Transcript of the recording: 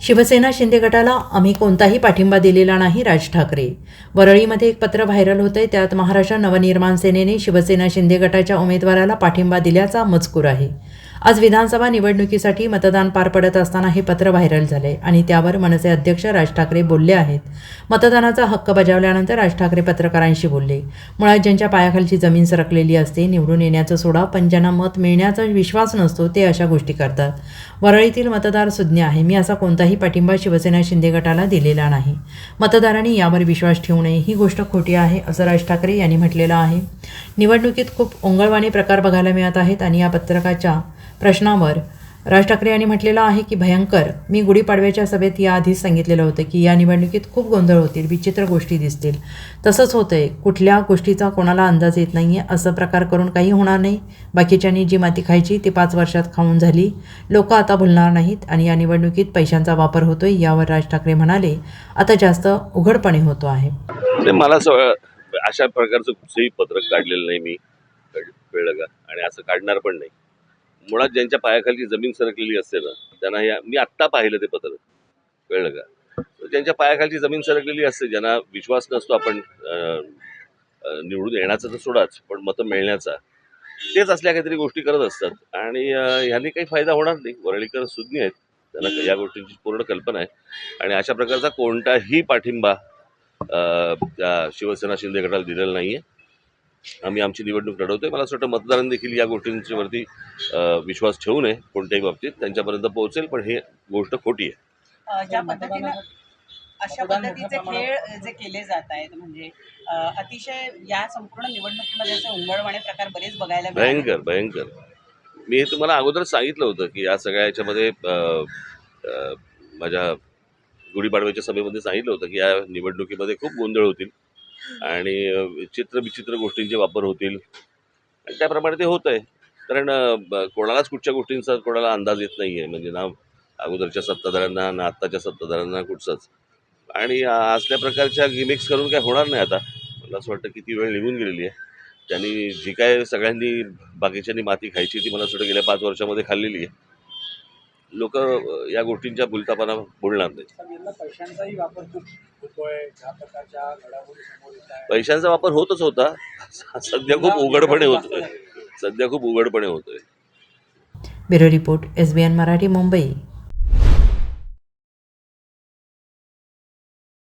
शिवसेना शिंदे गटाला आम्ही कोणताही पाठिंबा दिलेला नाही राज ठाकरे. वरळीमध्ये एक पत्र व्हायरल होतंय त्यात महाराष्ट्र नवनिर्माण सेनेने शिवसेना शिंदे गटाच्या उमेदवाराला पाठिंबा दिल्याचा मजकूर आहे. आज विधानसभा निवडणुकीसाठी मतदान पार पडत असताना हे पत्र व्हायरल झाले आणि त्यावर मनसे अध्यक्ष राज ठाकरे बोलले आहेत. मतदानाचा हक्क बजावल्यानंतर राज ठाकरे पत्रकारांशी बोलले. मुळात ज्यांच्या पायाखालची जमीन सरकलेली असते निवडून येण्याचं सोडा पण ज्यांना मत मिळण्याचा विश्वास नसतो ते अशा गोष्टी करतात. वरळीतील मतदार सुज्ञ आहे मी असा कोणताही पाठिंबा शिवसेना शिंदे गटाला दिलेला नाही. मतदारांनी यावर विश्वास ठेवू नये. ही गोष्ट खोटी आहे असं राज ठाकरे यांनी म्हटलेलं आहे. निवडणुकीत खूप ओंगळवाणी प्रकार बघायला मिळत आहेत आणि या पत्रकाच्या प्रश्नावर राज ठाकरे यांनी म्हटलेलं आहे की भयंकर. मी गुढीपाडव्याच्या सभेत याआधीच सांगितलेलं होतं की या निवडणुकीत खूप गोंधळ होतील विचित्र गोष्टी दिसतील. तसंच होतंय. कुठल्या गोष्टीचा कोणाला अंदाज येत नाही आहे असं प्रकार करून काही होणार नाही. बाकीच्यांनी जी माती खायची ती पाच वर्षात खाऊन झाली. लोक आता भुलणार नाहीत आणि या निवडणुकीत पैशांचा वापर होतोय यावर राज ठाकरे म्हणाले आता जास्त उघडपणे होतो आहे. मला अशा प्रकारचं कुठचंही पत्रक काढलेलं नाही मी. कळलं का? आणि असं काढणार पण नाही. मुळात ज्यांच्या पायाखाली जमीन सरकलेली असते ना त्यांना या मी आत्ता पाहिलं ते पत्र. कळलं का? तर ज्यांच्या पायाखालची जमीन सरकलेली असते ज्यांना विश्वास नसतो आपण निवडून येण्याचा तर सोडाच पण मतं मिळण्याचा तेच असल्या काहीतरी गोष्टी करत असतात. आणि ह्यांनी काही फायदा होणार नाही. वरळीकर सुज्ञ आहेत. त्यांना या गोष्टींची पूर्ण कल्पना आहे. आणि अशा प्रकारचा कोणताही पाठिंबा त्या शिवसेना शिंदे गटाला दिलेला नाही आहे आम्ही आमची निवडणूक लढवतोय. मला असं वाटतं मतदारांनी देखील या गोष्टींवरती विश्वास ठेवू नये कोणत्याही बाबतीत. त्यांच्यापर्यंत पोहोचेल पण ही गोष्ट खोटी आहे. ज्या पद्धतीनं अशा पद्धतीचे खेळ जे केले जात आहेत म्हणजे अतिशय या संपूर्ण निवडणुकीमध्ये असे उंगळवाणे प्रकार बरेच बघायला. भयंकर भयंकर. मी हे तुम्हाला अगोदर सांगितलं होतं की या सगळ्या याच्यामध्ये माझ्या गुढीपाडव्याच्या सभेमध्ये सांगितलं होतं की या निवडणुकीमध्ये खूप गोंधळ होतील. आणि विचित्र विचित्र गोष्टींचे वापर होतील. आणि त्याप्रमाणे ते होत आहे कारण कोणालाच कुठच्या गोष्टींचा कोणाला अंदाज येत नाही आहे म्हणजे ना अगोदरच्या सत्ताधाऱ्यांना ना आत्ताच्या सत्ताधाऱ्यांना कुठचाच. आणि असल्या प्रकारच्या गिमिक्स करून काय होणार नाही आता. मला असं वाटतं किती वेळ निघून गेलेली आहे. त्यांनी जी काय सगळ्यांनी बाकीच्यांनी माती खायची ती मला असं वाटतं गेल्या पाच वर्षामध्ये खाल्लेली आहे. लोक या गोष्टींच्या भुलतापाना बोलणार नाही पैशांचा वापर होतच होता. सध्या खूप उघडपणे होतोय. सध्या खूप उघडपणे होतोय. Bureau report S B N Marathi Mumbai.